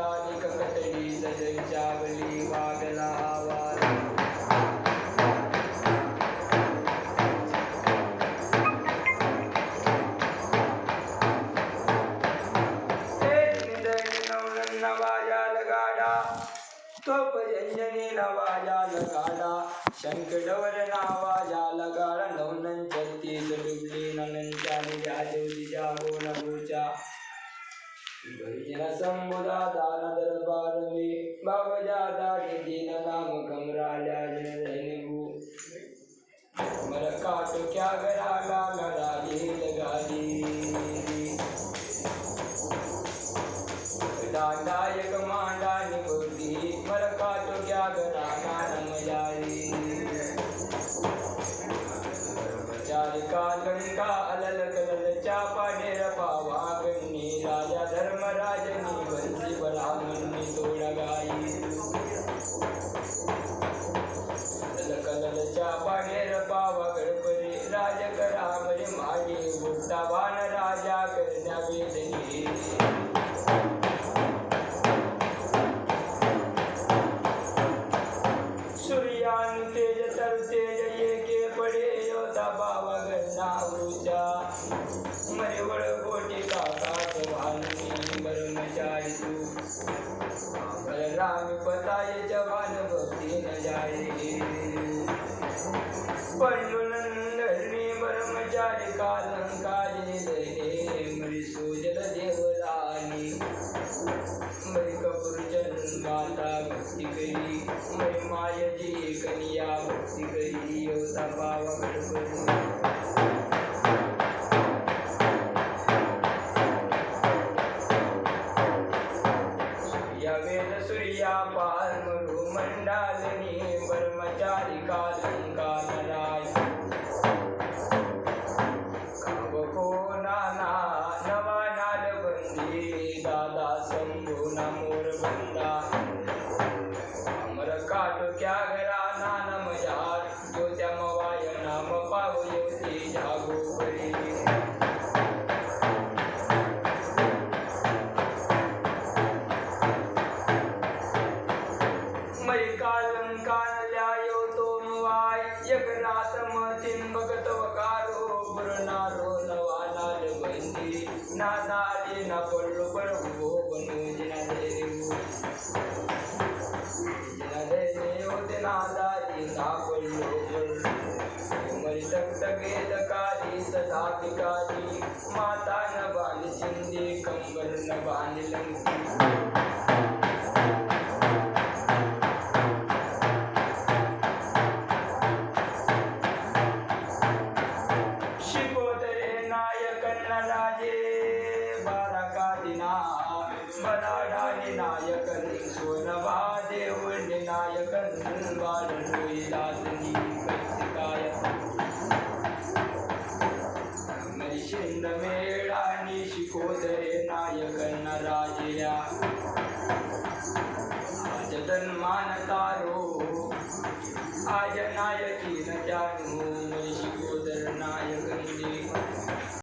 दे राणी ककटडी सजच्यावली वागला आवाज़। शंख डवर नावाजा लगाडा नवनन छत्तीस मर काट क्या गरा नानम जारी। चार का लंका अलल कलल, चापा डेर पावा गन्नी राजा धर्मराज नी बंसी ब्राह्मण तोड़ गाई। कलल कलल, चापा डेर पावा, गणपती राज करामरी माडी गुप्ता वान राजा करण्या वेदनी तर तेज के पडे यो दबा वगना ऊँचा मरे वळ कोटी काका जवानी ब्रह्मचारी तू राम बताए जवान भक्ति न जाय पंडुनंदनी ब्रह्मचारी कालंकाजी कावको नाना नवा नाद बंदी दादा शंभू नमोर बंदा Oh, Hallelujah. काली सदा पिकारी माता न बाँध सिंधी कंबर न बाँध लंकी। शिंदमेळा निशिकोदरे नायकन्न राजया आजतन्मानतारो आज नायकी न जानू।